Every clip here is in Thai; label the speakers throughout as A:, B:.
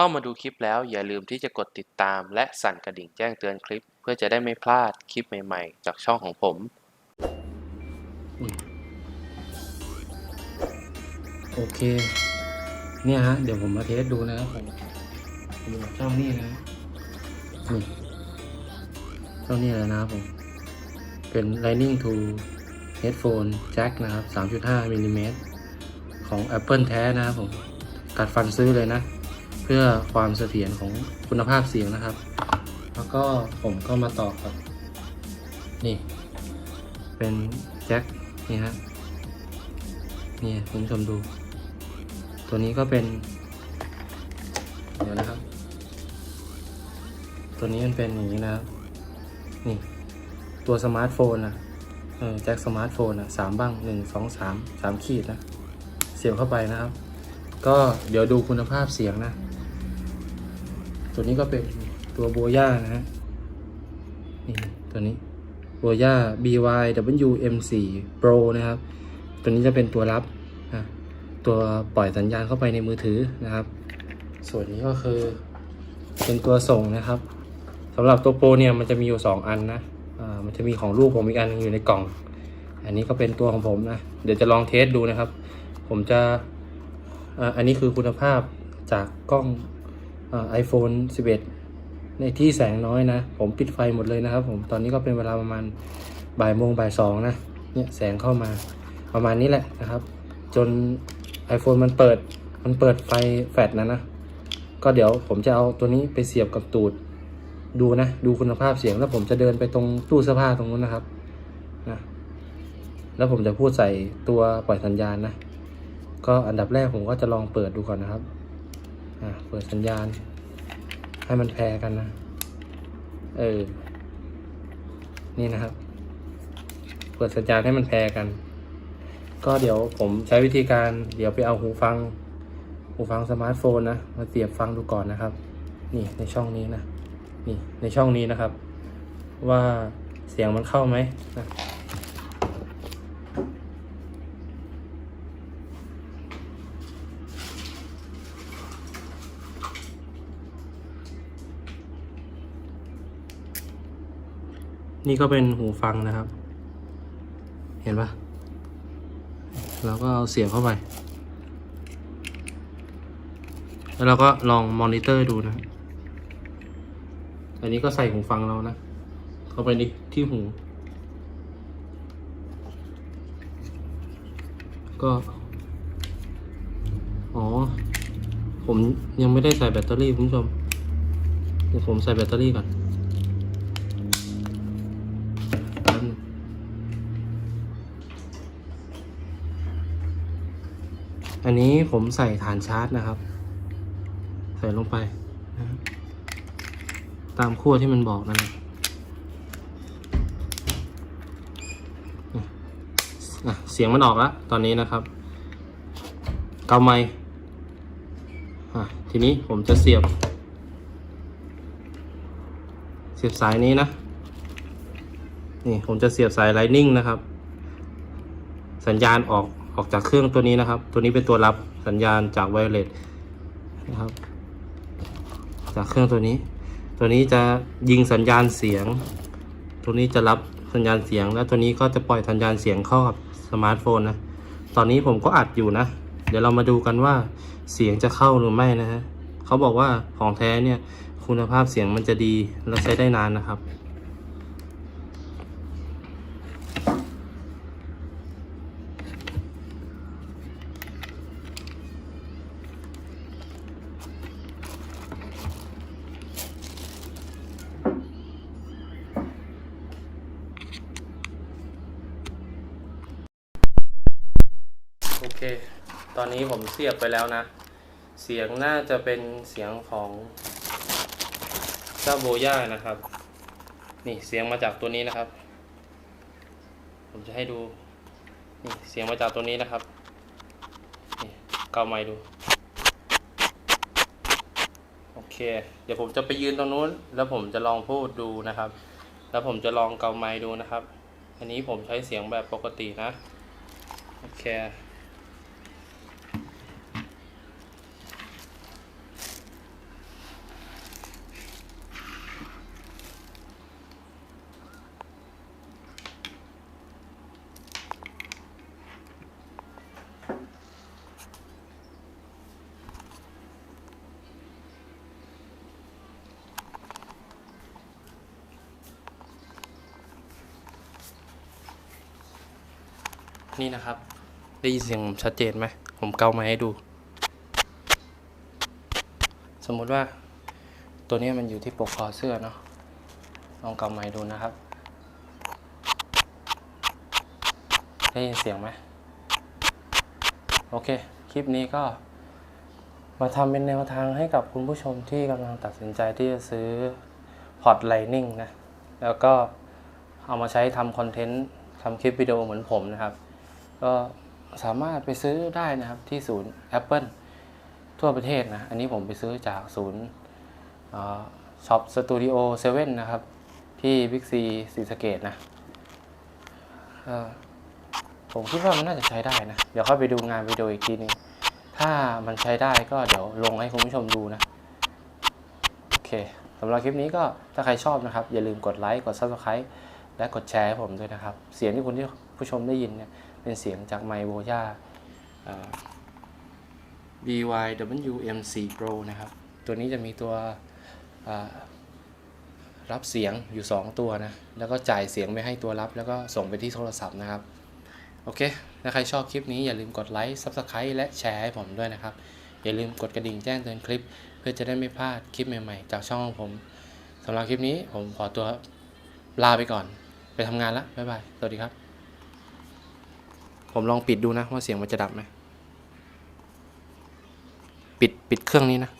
A: เข้ามาดูคลิปแล้วอย่าลืมที่จะกดติดตาม และสั่นกระดิ่งแจ้งเตือนคลิป เพื่อจะได้ไม่พลาดคลิปใหม่ๆ จากช่องของผม
B: โอเค เนี่ยฮะ เดี๋ยวผมมาเทสดูนะครับผมดูช่องนี้นะนี่ช่องนี้เลยนะครับผม เป็น Lightning to Headphone Jack นะครับ 3.5มิลลิเมตรของ Apple แท้นะครับผม กัดฟันซื้อเลยนะ พื่อความเสถียรของคุณภาพเสียงนะครับ แล้วก็ผมก็มาต่อกับ นี่ เป็นแจ็คนี่ฮะนี่คุณผู้ชมดู ตัวนี้ก็เป็น เดี๋ยวนะครับ ตัวนี้มันเป็นอย่างนี้นะครับ นี่ ตัวสมาร์ทโฟนอะเออแจ็คสมาร์ทโฟนอะสามบ้างหนึ่งสองสามสามขีดนะ เสียบเข้าไปนะครับ ก็เดี๋ยวดูคุณภาพเสียงนะ ตัวนี้ก็เป็นตัวโบย่านะฮะนี่ตัวนี้โบย่า BYWM4 Pro นะครับ ตัวนี้จะเป็นตัวรับนะตัวปล่อยสัญญาณเข้าไปในมือถือนะครับ ส่วนนี้ก็คือเป็นตัวส่งนะครับสำหรับตัวโปรเนี่ยมันจะมีอยู่ 2 อันนะอ่ามันจะมีของลูกผมอีกอันอยู่ในกล่อง อันนี้ก็เป็นตัวของผมนะ เดี๋ยวจะลองเทสดูนะครับ ผมจะอ่าอันนี้คือคุณภาพจากกล้อง ไอโฟน11 ในที่แสงน้อยนะ ผมปิดไฟหมดเลยนะครับ ผมตอนนี้ก็เป็นเวลาประมาณบ่ายโมงบ่ายสองนะเนี่ยแสงเข้ามาประมาณนี้แหละนะครับ จน iPhone มันเปิดมันเปิดไฟแฟลชนะนะ ก็เดี๋ยวผมจะเอาตัวนี้ไปเสียบกับตูดดูนะ ดูคุณภาพเสียงแล้วผมจะเดินไปตรงตู้เสื้อผ้าตรงนู้นนะครับนะแล้วผมจะพูดใส่ตัวปล่อยสัญญาณนะ ก็อันดับแรกผมก็จะลองเปิดดูก่อนนะครับ อะเปิดสัญญาณ ให้มันแพรกันนะ เออ นี่นะครับ เปิดสัญญาณให้มันแพรกัน ก็เดี๋ยวผมใช้วิธีการ เดี๋ยวไปเอาหูฟัง หูฟังสมาร์ทโฟนนะ มาเสียบฟังดูก่อนนะครับ นี่ในช่องนี้นะ นี่ในช่องนี้นะครับ ว่าเสียงมันเข้าไหมนะ นี่ก็เป็นหูฟังนะครับ เห็นปะเราก็เอาเสียบเข้าไป แล้วเราก็ลองมอนิเตอร์ดูนะ อันนี้ก็ใส่หูฟังเรานะ เข้าไปในที่หู ก็ อ๋อ ผมยังไม่ได้ใส่แบตเตอรี่คุณผู้ชม เดี๋ยวผมใส่แบตเตอรี่ก่อน อันนี้ผมใส่ฐานชาร์จนะครับ ใส่ลงไปนะตามขั้วที่มันบอกนั่นแหละเสียงมันออกแล้วตอนนี้นะครับ เกาไม้อ่ทีนี้ผมจะเสียบ เสียบสายนี้นะ นี่ผมจะเสียบสาย Lightning นะครับ สัญญาณออก ออกจากเครื่องตัวนี้นะครับ ตัวนี้เป็นตัวรับสัญญาณจากไวเลสนะครับ จากเครื่องตัวนี้ ตัวนี้จะยิงสัญญาณเสียง ตัวนี้จะรับสัญญาณเสียง แล้วตัวนี้ก็จะปล่อยสัญญาณเสียงเข้ากับสมาร์ทโฟนนะ ตอนนี้ผมก็อัดอยู่นะ เดี๋ยวเรามาดูกันว่าเสียงจะเข้าหรือไม่นะฮะเขาบอกว่าของแท้เนี่ยคุณภาพเสียงมันจะดีและใช้ได้นานนะครับ เค ตอนนี้ผมเสียบไปแล้วนะ เสียงน่าจะเป็นเสียงของเจ้าโบย่านะครับ นี่เสียงมาจากตัวนี้นะครับ ผมจะให้ดู นี่เสียงมาจากตัวนี้นะครับ นี่เกาไม้ดู โอเค เดี๋ยวผมจะไปยืนตรงนู้น แล้วผมจะลองพูดดูนะครับ แล้วผมจะลองเกาไม้ดูนะครับ อันนี้ผมใช้เสียงแบบปกตินะ โอเค นี่นะครับ ได้ยินเสียงผมชัดเจนไหม ผมเกาไม้ให้ดู สมมุติว่าตัวนี้มันอยู่ที่ปกคอเสื้อเนาะ ลองเกาไม้ดูนะครับ ได้ยินเสียงไหม โอเค คลิปนี้ก็มาทำเป็นแนวทางให้กับคุณผู้ชมที่กำลังตัดสินใจที่จะซื้อพอร์ตไลนิ่งนะ แล้วก็เอามาใช้ทำคอนเทนต์ทำคลิปวิดีโอเหมือนผมนะครับ ก็สามารถไปซื้อได้นะครับที่ศูนย์ Apple ทั่วประเทศนะ อันนี้ผมไปซื้อจากศูนย์ช็อปสตูดิโอเซเว่นนะครับ ที่บิ๊กซีศรีสะเกดนะผมคิดว่ามันน่าจะใช้ได้นะ เดี๋ยวค่อยไปดูงานวิดีโออีกทีนึง ถ้ามันใช้ได้ก็เดี๋ยวลงให้คุณผู้ชมดูนะ โอเคสำหรับคลิปนี้ก็ถ้าใครชอบนะครับ อย่าลืมกดไลค์ กด Subscribe และกดแชร์ให้ผมด้วยนะครับ เสียงที่คุณที่ ผู้ชมได้ยินเนี่ยเป็นเสียงจากไมโบย่า BYWMC Pro นะครับ ตัวนี้จะมีตัวรับเสียงอยู่ 2 ตัวนะ แล้วก็จ่ายเสียงไม่ให้ตัวรับ แล้วก็ส่งไปที่โทรศัพท์นะครับ โอเค ถ้าใครชอบคลิปนี้อย่าลืมกดไลค์ Subscribe และแชร์ให้ผมด้วยนะครับ อย่าลืมกดกระดิ่งแจ้งเตือนคลิป เพื่อจะได้ไม่พลาดคลิปใหม่ๆ จากช่องของผมสำหรับคลิปนี้ผมขอตัวลาไปก่อน ไปทำงานละบ๊ายบาย สวัสดีครับ ผมลองปิดดูนะว่าเสียงมันจะดับไหมปิดปิดเครื่องนี้นะ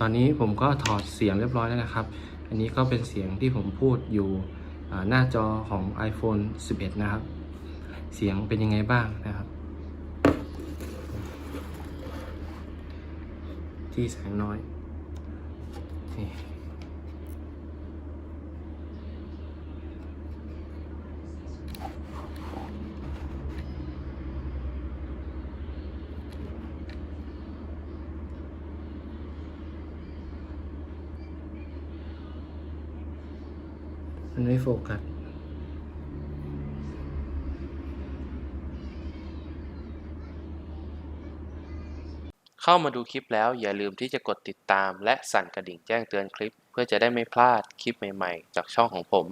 B: ตอนนี้ผมก็ถอดเสียงเรียบร้อยแล้วนะครับ อันนี้ก็เป็นเสียงที่ผมพูดอยู่หน้าจอของ iPhone 11 นะครับ เสียงเป็นยังไงบ้างนะครับ ที่แสงน้อยนี่มันไม่โฟกัส
A: เข้ามาดูคลิปแล้วอย่าลืมที่จะกดติดตาม และสั่นกระดิ่งแจ้งเตือนคลิป เพื่อจะได้ไม่พลาดคลิปใหม่ๆ จากช่องของผม